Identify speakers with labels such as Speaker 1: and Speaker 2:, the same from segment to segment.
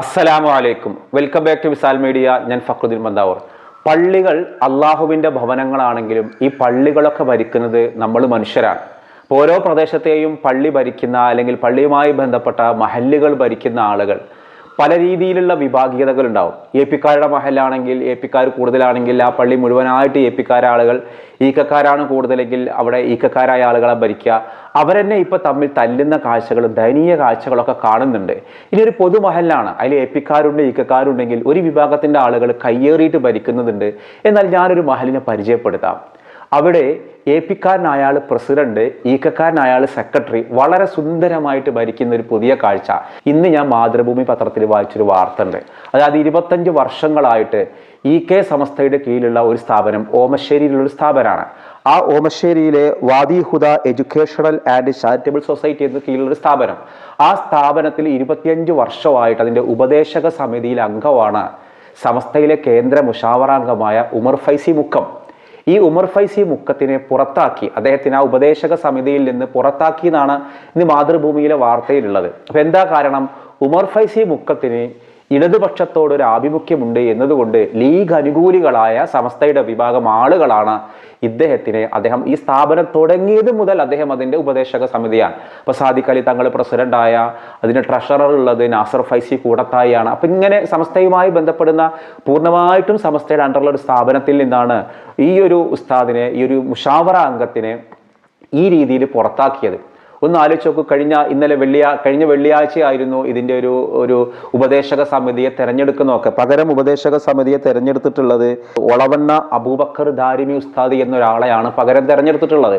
Speaker 1: അസ്സലാമു അലൈക്കും. Welcome back to Visal media ഞാൻ ഫക്രുദ്ദീൻ ബന്ദാവൂർ പള്ളികൾ അള്ളാഹുവിന്റെ ഭവനങ്ങളാണെങ്കിലും ഈ പള്ളികളൊക്കെ ഭരിക്കുന്നത് നമ്മൾ മനുഷ്യരാണ്. അപ്പോൾ ഓരോ പ്രദേശത്തെയും പള്ളി ഭരിക്കുന്ന അല്ലെങ്കിൽ പള്ളിയുമായി ബന്ധപ്പെട്ട മഹല്ലുകൾ ഭരിക്കുന്ന ആളുകൾ പല രീതിയിലുള്ള വിഭാഗീയതകൾ ഉണ്ടാവും എ പിക്കാരുടെ മഹലാണെങ്കിൽ എ പിക്കാർ കൂടുതലാണെങ്കിൽ ആ പള്ളി മുഴുവനായിട്ട് എ പിക്കാരാളുകൾ ഈക്കക്കാരാണ് കൂടുതലെങ്കിൽ അവിടെ ഈക്കക്കാരായ ആളുകളെ ഭരിക്കുക. അവരെന്നെ ഇപ്പൊ തമ്മിൽ തല്ലുന്ന കാഴ്ചകളും ദയനീയ കാഴ്ചകളൊക്കെ കാണുന്നുണ്ട്. ഇനി ഒരു പൊതുമഹലിലാണ് അതിൽ എ പിക്കാരുണ്ട് ഈക്കക്കാരുണ്ടെങ്കിൽ ഒരു വിഭാഗത്തിന്റെ ആളുകൾ കയ്യേറിയിട്ട് ഭരിക്കുന്നുണ്ട്. എന്നാൽ ഞാനൊരു മഹലിനെ പരിചയപ്പെടുത്താം. അവിടെ എ പിക്കാരനായ പ്രസിഡന്റ് ഈക്കക്കാരനായ ആൾ സെക്രട്ടറി വളരെ സുന്ദരമായിട്ട് ഭരിക്കുന്ന ഒരു പുതിയ കാഴ്ച. ഇന്ന് ഞാൻ മാതൃഭൂമി പത്രത്തിൽ വായിച്ചൊരു വാർത്ത ഉണ്ട് അതായത് ഇരുപത്തഞ്ച് വർഷങ്ങളായിട്ട് ഇ കെ സമസ്തയുടെ കീഴിലുള്ള ഒരു സ്ഥാപനം ഓമശ്ശേരിയിലുള്ള ഒരു സ്ഥാപനമാണ്. ആ ഓമശ്ശേരിയിലെ Wadi Huda educational and charitable society എന്ന കീഴിലുള്ള ഒരു സ്ഥാപനം. ആ സ്ഥാപനത്തിൽ ഇരുപത്തിയഞ്ച് വർഷമായിട്ട് അതിന്റെ ഉപദേശക സമിതിയിൽ അംഗമാണ്. സമസ്തയിലെ കേന്ദ്ര മുഷാവറാംഗമായ ഉമർ ഫൈസി മുക്കം. ഈ ഉമർ ഫൈസി മുക്കത്തിനെ പുറത്താക്കി അദ്ദേഹത്തിന് ആ ഉപദേശക സമിതിയിൽ നിന്ന് പുറത്താക്കി എന്നാണ് ഇന്ന് മാതൃഭൂമിയിലെ വാർത്തയിലുള്ളത്. അപ്പോൾ എന്താ കാരണം? ഉമർ ഫൈസി മുക്കത്തിന് ഇടതുപക്ഷത്തോട് ഒരു ആഭിമുഖ്യമുണ്ട് എന്നതുകൊണ്ട് ലീഗ് അനുകൂലികളായ സമസ്തയുടെ വിഭാഗം ആളുകളാണ് ഇദ്ദേഹത്തിനെ അദ്ദേഹം ഈ സ്ഥാപനം തുടങ്ങിയത് മുതൽ അദ്ദേഹം അതിന്റെ ഉപദേശക സമിതിയാണ്. അപ്പൊ സാദിഖ് അലി തങ്ങൾ പ്രസിഡന്റായ അതിന് ട്രഷറർ ഉള്ളത് നാസർ ഫൈസി കൂടത്തായിയാണ്. അപ്പൊ ഇങ്ങനെ സമസ്തയുമായി ബന്ധപ്പെടുന്ന പൂർണമായിട്ടും സമസ്തയുടെ അണ്ടറുള്ള ഒരു സ്ഥാപനത്തിൽ നിന്നാണ് ഈ ഒരു ഉസ്താദിനെ ഈ ഒരു മുഷാവറ അംഗത്തിനെ ഈ രീതിയിൽ പുറത്താക്കിയത്. ഒന്ന് ആലോചിച്ച് നോക്കൂ കഴിഞ്ഞ ഇന്നലെ വെള്ളിയാ കഴിഞ്ഞ വെള്ളിയാഴ്ചയായിരുന്നു ഇതിന്റെ ഒരു ഒരു ഉപദേശക സമിതിയെ തെരഞ്ഞെടുക്കുന്നതൊക്കെ. പകരം ഉപദേശക സമിതിയെ തെരഞ്ഞെടുത്തിട്ടുള്ളത് ഒളവണ്ണ അബൂബക്കർ ദാരിമി ഉസ്താദി എന്നൊരാളെയാണ് പകരം തെരഞ്ഞെടുത്തിട്ടുള്ളത്.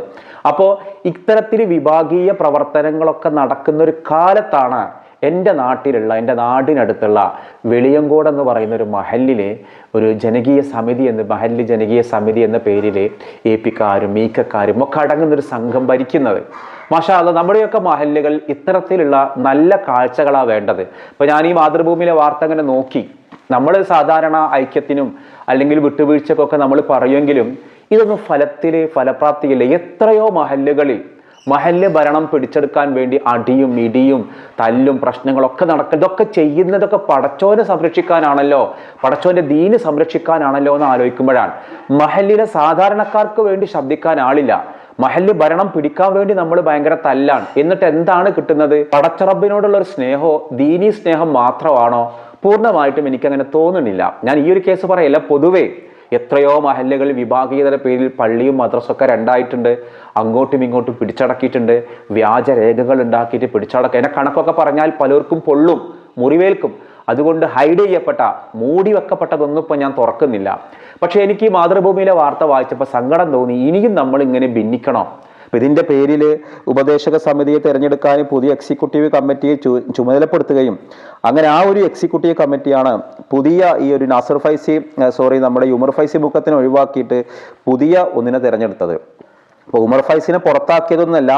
Speaker 1: അപ്പോൾ ഇത്തരത്തിൽ വിഭാഗീയ പ്രവർത്തനങ്ങളൊക്കെ നടക്കുന്ന ഒരു കാലത്താണ് എന്റെ നാട്ടിലുള്ള എന്റെ നാടിനടുത്തുള്ള വെളിയങ്കോട് എന്ന് പറയുന്ന ഒരു മഹല്ലിലെ ഒരു ജനകീയ സമിതി എന്ന് മഹല്ലി ജനകീയ സമിതി എന്ന പേരിൽ എ പിക്കാരും മീക്കക്കാരും ഒക്കെ അടങ്ങുന്നൊരു സംഘം ഭരിക്കുന്നത്. മാഷാ അല്ല നമ്മുടെയൊക്കെ മഹല്ലുകൾ ഇത്തരത്തിലുള്ള നല്ല കാഴ്ചകളാണ് വേണ്ടത്. ഇപ്പൊ ഞാൻ ഈ മാതൃഭൂമിയിലെ വാർത്ത അങ്ങനെ നോക്കി. നമ്മൾ സാധാരണ ഐക്യത്തിനും അല്ലെങ്കിൽ വിട്ടുവീഴ്ചക്കൊക്കെ നമ്മൾ പറയുമെങ്കിലും ഇതൊന്നും ഫലത്തിൽ ഫലപ്രാപ്തിയില്ല. എത്രയോ മഹല്ലുകളിൽ മഹല്ല് ഭരണം പിടിച്ചെടുക്കാൻ വേണ്ടി അടിയും ഇടിയും തല്ലും പ്രശ്നങ്ങളൊക്കെ നടക്കുക ഇതൊക്കെ ചെയ്യുന്നതൊക്കെ പടച്ചോനെ സംരക്ഷിക്കാനാണല്ലോ. പടച്ചോന്റെ ദീന് സംരക്ഷിക്കാനാണല്ലോ എന്ന് ആലോചിക്കുമ്പോഴാണ്. മഹല്ലിലെ സാധാരണക്കാർക്ക് വേണ്ടി ശബ്ദിക്കാൻ ആളില്ല. മഹല്ല് ഭരണം പിടിക്കാൻ വേണ്ടി നമ്മൾ ഭയങ്കര തല്ലാണ്. എന്നിട്ട് എന്താണ് കിട്ടുന്നത്? പടച്ചറബിനോടുള്ള ഒരു സ്നേഹമോ ദീനീ സ്നേഹം മാത്രമാണോ? പൂർണമായിട്ടും എനിക്കങ്ങനെ തോന്നുന്നില്ല. ഞാൻ ഈ ഒരു കേസ് പറയല്ല. പൊതുവേ എത്രയോ മഹല്ലുകൾ വിഭാഗീയതര പേരിൽ പള്ളിയും മദ്രസൊക്കെ രണ്ടായിട്ടുണ്ട്. അങ്ങോട്ടും ഇങ്ങോട്ടും പിടിച്ചടക്കിയിട്ടുണ്ട്. വ്യാജ രേഖകൾ ഉണ്ടാക്കിയിട്ട് പിടിച്ചടക്കുക എന്നെ കണക്കൊക്കെ പറഞ്ഞാൽ പലർക്കും പൊള്ളും മുറിവേൽക്കും. അതുകൊണ്ട് ഹൈഡ് ചെയ്യപ്പെട്ട മൂടി വെക്കപ്പെട്ടതൊന്നും ഇപ്പം ഞാൻ തുറക്കുന്നില്ല. പക്ഷേ എനിക്ക് ഈ മാതൃഭൂമിയിലെ വാർത്ത വായിച്ചപ്പോൾ സങ്കടം തോന്നി. ഇനിയും നമ്മൾ ഇങ്ങനെ ഭിന്നിക്കണോ? അപ്പം ഇതിന്റെ പേരിൽ ഉപദേശക സമിതിയെ തിരഞ്ഞെടുക്കാനും പുതിയ എക്സിക്യൂട്ടീവ് കമ്മിറ്റിയെ ചുമതലപ്പെടുത്തുകയും അങ്ങനെ ആ ഒരു എക്സിക്യൂട്ടീവ് കമ്മിറ്റിയാണ് പുതിയ ഈ ഒരു നാസർ ഫൈസി സോറി നമ്മുടെ യുമർ ഫൈസി ബുക്കത്തിനെ ഒഴിവാക്കിയിട്ട് പുതിയ ഒന്നിനെ തിരഞ്ഞെടുത്തത്. അപ്പോൾ ഉമർ ഫൈസിനെ പുറത്താക്കിയതൊന്നല്ല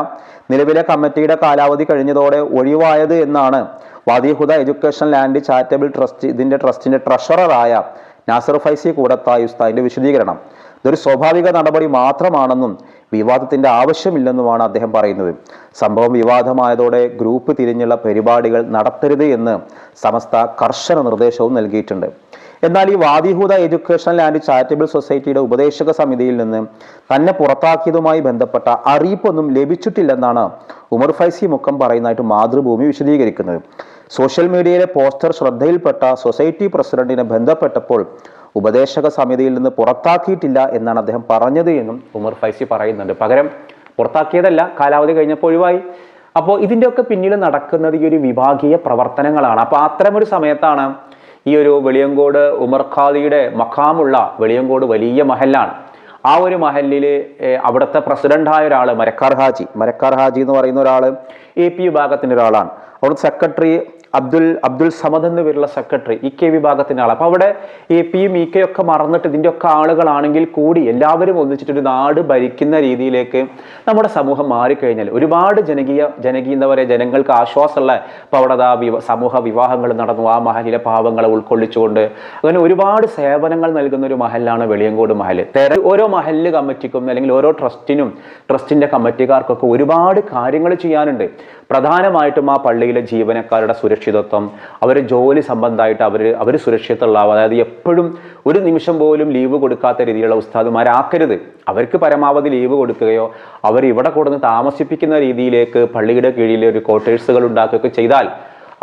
Speaker 1: നിലവിലെ കമ്മിറ്റിയുടെ കാലാവധി കഴിഞ്ഞതോടെ ഒഴിവായത് എന്നാണ് Wadihuda education land charitable trust ഇതിന്റെ ട്രസ്റ്റിന്റെ ട്രഷററായ നാസർ ഫൈസി കൂടത്തായ ഉസ്താദിന്റെ വിശദീകരണം. ഇതൊരു സ്വാഭാവിക നടപടി മാത്രമാണെന്നും വിവാദത്തിന്റെ ആവശ്യമില്ലെന്നുമാണ് അദ്ദേഹം പറയുന്നത്. സംഭവം വിവാദമായതോടെ ഗ്രൂപ്പ് തിരിഞ്ഞുള്ള പരിപാടികൾ നടത്തരുത് എന്ന് സമസ്ത കർശന നിർദ്ദേശവും നൽകിയിട്ടുണ്ട്. എന്നാൽ ഈ വാദിഹൂദ എഡ്യൂക്കേഷണൽ ആൻഡ് ചാരിറ്റബിൾ സൊസൈറ്റിയുടെ ഉപദേശക സമിതിയിൽ നിന്ന് തന്നെ പുറത്താക്കിയതുമായി ബന്ധപ്പെട്ട അറിയിപ്പൊന്നും ലഭിച്ചിട്ടില്ലെന്നാണ് ഉമർ ഫൈസി മുക്കം പറയുന്നതായിട്ട് മാതൃഭൂമി വിശദീകരിക്കുന്നത്. സോഷ്യൽ മീഡിയയിലെ പോസ്റ്റർ ശ്രദ്ധയിൽപ്പെട്ട സൊസൈറ്റി പ്രസിഡന്റിനെ ബന്ധപ്പെട്ടപ്പോൾ ഉപദേശക സമിതിയിൽ നിന്ന് പുറത്താക്കിയിട്ടില്ല എന്നാണ് അദ്ദേഹം പറഞ്ഞത് എന്നും ഉമർ ഫൈസി പറയുന്നുണ്ട്. പകരം പുറത്താക്കിയതല്ല കാലാവധി കഴിഞ്ഞപ്പോൾ ഒഴിവായി. അപ്പോൾ ഇതിന്റെയൊക്കെ പിന്നിൽ നടക്കുന്നത് ഈ ഒരു വിഭാഗീയ പ്രവർത്തനങ്ങളാണ്. അപ്പോൾ അത്തരമൊരു സമയത്താണ് ഈ ഒരു വെളിയങ്കോട് ഉമർ ഖാദിയുടെ മഖാമുള്ള വെളിയങ്കോട് വലിയ മഹലാണ് ആ ഒരു മഹലിൽ അവിടുത്തെ പ്രസിഡന്റായ ഒരാൾ മരക്കാർ ഹാജി. മരക്കാർ ഹാജി എന്ന് പറയുന്ന ഒരാൾ എ പി വിഭാഗത്തിന്റെ ഒരാളാണ്. അവിടുത്തെ സെക്രട്ടറി അബ്ദുൽ അബ്ദുൽ സമദ് എന്ന് പേരുള്ള സെക്രട്ടറി ഇ കെ വിഭാഗത്തിന്റെ ആൾ അപ്പോൾ അവിടെ എ പിയും ഇ കെ ഒക്കെ മറന്നിട്ട് ഇതിന്റെ ഒക്കെ ആളുകളാണെങ്കിൽ കൂടി എല്ലാവരും ഒന്നിച്ചിട്ടൊരു നാട് ഭരിക്കുന്ന രീതിയിലേക്ക് നമ്മുടെ സമൂഹം മാറിക്കഴിഞ്ഞാൽ ഒരുപാട് ജനകീയ ജനകീയ എന്താ പറയുക ജനങ്ങൾക്ക് ആശ്വാസമുള്ള ഇപ്പോൾ അവിടെ അതാ വിവ സമൂഹ വിവാഹങ്ങൾ നടന്നു. ആ മഹലിലെ പാവങ്ങളെ ഉൾക്കൊള്ളിച്ചുകൊണ്ട് അങ്ങനെ ഒരുപാട് സേവനങ്ങൾ നൽകുന്ന ഒരു മഹലാണ് വെളിയങ്കോട് മഹൽ ഓരോ മഹൽ കമ്മിറ്റിക്കും അല്ലെങ്കിൽ ഓരോ ട്രസ്റ്റിനും ട്രസ്റ്റിന്റെ കമ്മിറ്റിക്കാർക്കൊക്കെ ഒരുപാട് കാര്യങ്ങൾ ചെയ്യാനുണ്ട്. പ്രധാനമായിട്ടും ആ പള്ളിയിലെ ജീവനക്കാരുടെ സുരക്ഷ സുരക്ഷിതത്വം അവർ ജോലി സംബന്ധമായിട്ട് അവർ അവർ സുരക്ഷിതമുള്ളാവും അതായത് എപ്പോഴും ഒരു നിമിഷം പോലും ലീവ് കൊടുക്കാത്ത രീതിയിലുള്ള ഉസ്താദുമാരാക്കരുത്. അവർക്ക് പരമാവധി ലീവ് കൊടുക്കുകയോ അവർ ഇവിടെ കൊടുന്ന് താമസിപ്പിക്കുന്ന രീതിയിലേക്ക് പള്ളിയുടെ കീഴിൽ ഒരു ക്വാർട്ടേഴ്സുകൾ ഉണ്ടാക്കുകയൊക്കെ ചെയ്താൽ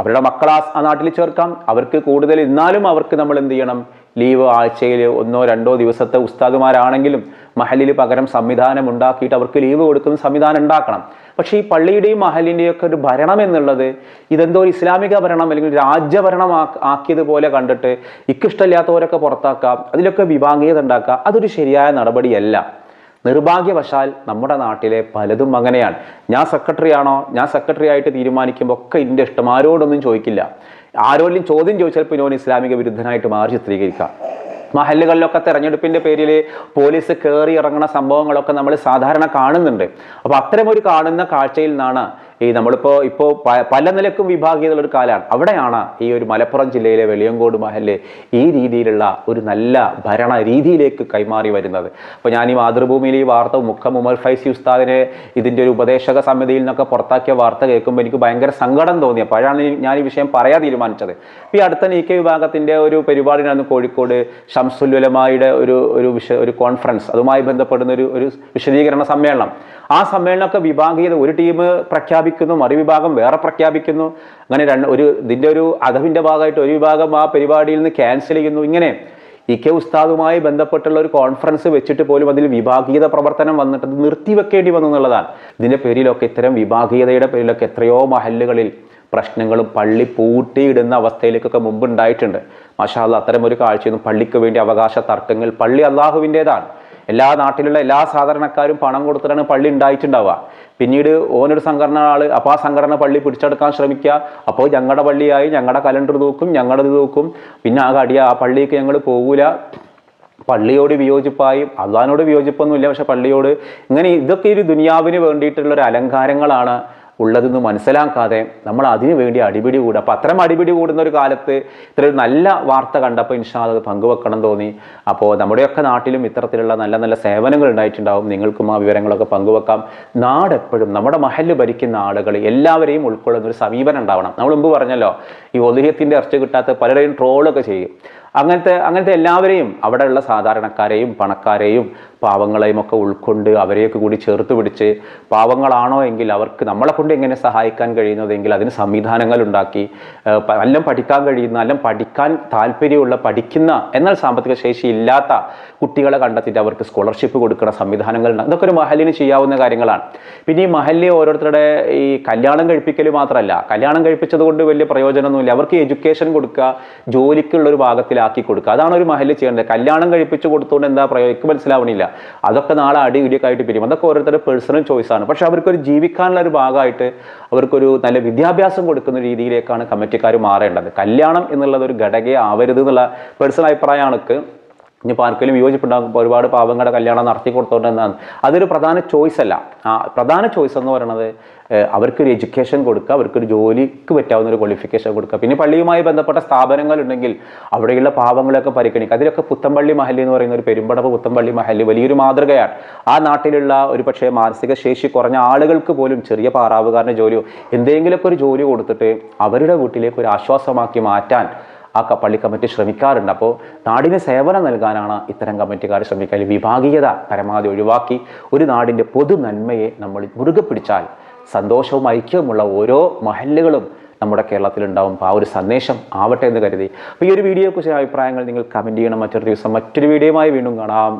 Speaker 1: അവരുടെ മക്കൾ ആ നാട്ടിൽ ചേർക്കാം. അവർക്ക് കൂടുതൽ ഇന്നാലും അവർക്ക് നമ്മൾ എന്ത് ചെയ്യണം? ലീവ് ആഴ്ചയിൽ ഒന്നോ രണ്ടോ ദിവസത്തെ ഉസ്താദുമാരാണെങ്കിലും മഹലിൽ പകരം സംവിധാനം ഉണ്ടാക്കിയിട്ട് അവർക്ക് ലീവ് കൊടുക്കുന്ന സംവിധാനം ഉണ്ടാക്കണം. പക്ഷേ ഈ പള്ളിയുടെയും മഹലിന്റെയും ഒക്കെ ഒരു ഭരണം എന്നുള്ളത് ഇതെന്തോ ഒരു ഇസ്ലാമിക ഭരണം അല്ലെങ്കിൽ രാജ്യഭരണം ആക്കിയതുപോലെ കണ്ടിട്ട് ഇക്കിഷ്ടമില്ലാത്തവരൊക്കെ പുറത്താക്കാം അതിലൊക്കെ വിഭാഗീയത ഉണ്ടാക്കുക അതൊരു ശരിയായ നടപടിയല്ല. നിർഭാഗ്യവശാൽ നമ്മുടെ നാട്ടിലെ പലതും അങ്ങനെയാണ്. ഞാൻ സെക്രട്ടറി ആണോ? ഞാൻ സെക്രട്ടറി ആയിട്ട് തീരുമാനിക്കുമ്പോൾ ഒക്കെ ഇതിന്റെ ഇഷ്ടം ആരോടൊന്നും ചോദിക്കില്ല. ആരോടും ചോദ്യം ചോദിച്ചാൽ പിന്നെ ഇസ്ലാമിക വിരുദ്ധനായിട്ട് മാറി ചിത്രീകരിക്കാം. മഹല്ലുകളിലൊക്കെ തെരഞ്ഞെടുപ്പിന്റെ പേരിൽ പോലീസ് കയറി ഇറങ്ങുന്ന സംഭവങ്ങളൊക്കെ നമ്മൾ സാധാരണ കാണുന്നുണ്ട്. അപ്പോൾ അത്തരമൊരു കാണുന്ന കാഴ്ചയിൽ നിന്നാണ് ഈ നമ്മളിപ്പോൾ ഇപ്പോൾ പല നിലക്കും വിഭാഗീയതയുള്ള ഒരു കാലമാണ് അവിടെയാണ് ഈ ഒരു മലപ്പുറം ജില്ലയിലെ വെളിയങ്കോട് മഹൽ ഈ രീതിയിലുള്ള ഒരു നല്ല ഭരണ രീതിയിലേക്ക് കൈമാറി വരുന്നത്. അപ്പോൾ ഞാൻ ഈ മാതൃഭൂമിയിൽ ഈ വാർത്ത മുഖം ഉമർ ഫൈസി ഉസ്താദിനെ ഇതിന്റെ ഒരു ഉപദേശക സമിതിയിൽ നിന്നൊക്കെ പുറത്താക്കിയ വാർത്ത കേൾക്കുമ്പോൾ എനിക്ക് ഭയങ്കര സങ്കടം തോന്നി. അപ്പോഴാണ് ഞാൻ ഈ വിഷയം പറയാൻ തീരുമാനിച്ചത്. ഈ അടുത്ത നീ കെ വിഭാഗത്തിന്റെ ഒരു പരിപാടിയാണ് കോഴിക്കോട് ഷംസുല്ലുലമായുടെ ഒരു ഒരു വിഷ ഒരു കോൺഫറൻസ്. അതുമായി ബന്ധപ്പെടുന്ന ഒരു ഒരു വിശദീകരണ സമ്മേളനം. ആ സമ്മേളനമൊക്കെ വിഭാഗീയത ഒരു ടീം പ്രഖ്യാപിക്കുന്നു മറുവിഭാഗം വേറെ പ്രഖ്യാപിക്കുന്നു. അങ്ങനെ രണ്ട് ഒരു ഇതിന്റെ ഒരു അധവിന്റെ ഭാഗമായിട്ട് ഒരു വിഭാഗം ആ പരിപാടിയിൽ നിന്ന് ക്യാൻസൽ ചെയ്യുന്നു. ഇങ്ങനെ ഇ കെ ഉസ്താദുമായി ബന്ധപ്പെട്ടുള്ള ഒരു കോൺഫറൻസ് വെച്ചിട്ട് പോലും അതിൽ വിഭാഗീയത പ്രവർത്തനം വന്നിട്ട് നിർത്തിവെക്കേണ്ടി വന്നു എന്നുള്ളതാണ്. ഇതിന്റെ പേരിലൊക്കെ ഇത്തരം വിഭാഗീയതയുടെ പേരിലൊക്കെ എത്രയോ മഹല്ലുകളിൽ പ്രശ്നങ്ങളും പള്ളി പൂട്ടിയിടുന്ന അവസ്ഥയിലേക്കൊക്കെ മുമ്പ് ഉണ്ടായിട്ടുണ്ട്. മാഷാല്ല അത്തരം ഒരു കാഴ്ചയൊന്നും പള്ളിക്ക് വേണ്ടി അവകാശ തർക്കങ്ങൾ പള്ളി അള്ളാഹുവിന്റെതാണ് എല്ലാ നാട്ടിലുള്ള എല്ലാ സാധാരണക്കാരും പണം കൊടുത്തിട്ടാണ് പള്ളി ഉണ്ടായിട്ടുണ്ടാവുക. പിന്നീട് ഓനൊരു സംഘടന ആൾ അപ്പോൾ ആ സംഘടന പള്ളി പിടിച്ചെടുക്കാൻ ശ്രമിക്കുക. അപ്പോൾ ഞങ്ങളുടെ പള്ളിയായി ഞങ്ങളുടെ കലണ്ടർ തൂക്കും ഞങ്ങളുടെ ഇത് തൂക്കും പിന്നെ ആ കടിയ ആ പള്ളിക്ക് ഞങ്ങൾ പോകൂല. പള്ളിയോട് വിയോജിപ്പായി അള്ളഹാനോട് വിയോജിപ്പൊന്നുമില്ല പക്ഷെ പള്ളിയോട്. ഇങ്ങനെ ഇതൊക്കെ ഒരു ദുനിയാവിന് വേണ്ടിയിട്ടുള്ള ഒരു അലങ്കാരങ്ങളാണ്. ഉള്ളതെന്ന് മനസ്സിലാക്കാതെ നമ്മൾ അതിനു വേണ്ടി അടിപിടി കൂടുക അപ്പോൾ അത്തരം അടിപിടി കൂടുന്ന ഒരു കാലത്ത് ഇത്ര നല്ല വാർത്ത കണ്ടപ്പോൾ ഇൻഷാ അത് പങ്കുവെക്കണം തോന്നി. അപ്പോൾ നമ്മുടെയൊക്കെ നാട്ടിലും ഇത്തരത്തിലുള്ള നല്ല നല്ല സേവനങ്ങൾ ഉണ്ടായിട്ടുണ്ടാവും. നിങ്ങൾക്കും ആ വിവരങ്ങളൊക്കെ പങ്കുവെക്കാം. നാടെപ്പോഴും നമ്മുടെ മഹൽ ഭരിക്കുന്ന ആളുകൾ എല്ലാവരെയും ഉൾക്കൊള്ളുന്ന ഒരു സമീപനം ഉണ്ടാവണം. നമ്മൾ മുമ്പ് പറഞ്ഞല്ലോ ഈ ഒലിഹ്യത്തിന്റെ ഇറച്ചി കിട്ടാത്ത പലരെയും ട്രോളൊക്കെ ചെയ്യും. അങ്ങനത്തെ അങ്ങനത്തെ എല്ലാവരെയും അവിടെയുള്ള സാധാരണക്കാരെയും പണക്കാരെയും പാവങ്ങളെയും ഒക്കെ ഉൾക്കൊണ്ട് അവരെയൊക്കെ കൂടി ചേർത്ത് പിടിച്ച് പാവങ്ങളാണോ എങ്കിൽ അവർക്ക് നമ്മളെ കൊണ്ട് എങ്ങനെ സഹായിക്കാൻ കഴിയുന്നതെങ്കിൽ അതിന് സംവിധാനങ്ങൾ ഉണ്ടാക്കി നല്ല എല്ലാം പഠിക്കാൻ കഴിയുന്ന എല്ലാം പഠിക്കാൻ താല്പര്യമുള്ള പഠിക്കുന്ന എന്നാൽ സാമ്പത്തിക ശേഷി ഇല്ലാത്ത കുട്ടികളെ കണ്ടെത്തിയിട്ട് അവർക്ക് സ്കോളർഷിപ്പ് കൊടുക്കുന്ന സംവിധാനങ്ങൾ ഇതൊക്കെ ഒരു മഹലിന് ചെയ്യാവുന്ന കാര്യങ്ങളാണ്. പിന്നെ ഈ മഹലിൽ ഓരോരുത്തരുടെ ഈ കല്യാണം കഴിപ്പിക്കൽ മാത്രമല്ല കല്യാണം കഴിപ്പിച്ചത് കൊണ്ട് വലിയ പ്രയോജനമൊന്നുമില്ല. അവർക്ക് എഡ്യൂക്കേഷൻ കൊടുക്കുക ജോലിക്കുള്ള ഒരു ഭാഗത്തിലാക്കി കൊടുക്കുക. അതാണ് ഒരു മഹൽ ചെയ്യേണ്ടത്. കല്യാണം കഴിപ്പിച്ച് കൊടുത്തുകൊണ്ട് എന്താ പറയുക എനിക്ക് മനസ്സിലാവണില്ല. അതൊക്കെ നാളെ അടി ഇടിയൊക്കെ പിരിയും. അതൊക്കെ ഓരോരുത്തരുടെ പേഴ്സണൽ ചോയ്സാണ് പക്ഷെ അവർക്കൊരു ജീവിക്കാനുള്ള ഒരു ഭാഗമായിട്ട് അവർക്കൊരു നല്ല വിദ്യാഭ്യാസം കൊടുക്കുന്ന രീതിയിലേക്കാണ് കമ്മിറ്റിക്കാർ മാറേണ്ടത്. കല്യാണം എന്നുള്ളത് ഒരു ഘടകയെ ആവരുത് എന്നുള്ള പേഴ്സണൽ അഭിപ്രായമാണ് ഇപ്പോൾ ആർക്കെങ്കിലും യോജിപ്പുണ്ടാകുമ്പോൾ ഒരുപാട് പാവങ്ങളുടെ കല്യാണം നടത്തി കൊടുത്തോണ്ട് എന്നാണ്. അതൊരു പ്രധാന ചോയ്സ് അല്ല. ആ പ്രധാന ചോയ്സ് എന്ന് പറയുന്നത് അവർക്കൊരു എഡ്യൂക്കേഷൻ കൊടുക്കുക അവർക്കൊരു ജോലിക്ക് പറ്റാവുന്ന ഒരു ക്വാളിഫിക്കേഷൻ കൊടുക്കുക. പിന്നെ പള്ളിയുമായി ബന്ധപ്പെട്ട സ്ഥാപനങ്ങൾ ഉണ്ടെങ്കിൽ അവിടെയുള്ള പാവങ്ങളെയൊക്കെ പരിഗണിക്കുക. അതിലൊക്കെ പുത്തമ്പള്ളി മഹല്ലി എന്ന് പറയുന്ന ഒരു പെരുമ്പടപ്പ് പുത്തമ്പള്ളി മഹല്ലി വലിയൊരു മാതൃകയാണ്. ആ നാട്ടിലുള്ള ഒരു പക്ഷേ മാനസിക ശേഷി കുറഞ്ഞ ആളുകൾക്ക് പോലും ചെറിയ പാറാവുകാരന്റെ ജോലിയോ എന്തെങ്കിലുമൊക്കെ ഒരു ജോലി കൊടുത്തിട്ട് അവരുടെ വീട്ടിലേക്ക് ഒരു ആശ്വാസമാക്കി മാറ്റാൻ ആ പള്ളി കമ്മിറ്റി ശ്രമിക്കാറുണ്ട്. അപ്പോൾ നാടിന് സേവനം നൽകാനാണ് ഇത്തരം കമ്മിറ്റിക്കാർ അല്ലെങ്കിൽ വിഭാഗീയത പരമാവധി ഒഴിവാക്കി ഒരു നാടിന്റെ പൊതു നന്മയെ നമ്മൾ മുറുകെ പിടിച്ചാൽ സന്തോഷവും ഐക്യവുമുള്ള ഓരോ മഹല്ലുകളും നമ്മുടെ കേരളത്തിലുണ്ടാവും അപ്പോൾ ആ ഒരു സന്ദേശം ആവട്ടെ എന്ന് കരുതി. അപ്പോൾ ഈ ഒരു വീഡിയോയെക്കുറിച്ച് അഭിപ്രായങ്ങൾ നിങ്ങൾ കമന്റ് ചെയ്യണം. മറ്റൊരു ദിവസം മറ്റൊരു വീഡിയോയുമായി വീണ്ടും കാണാം.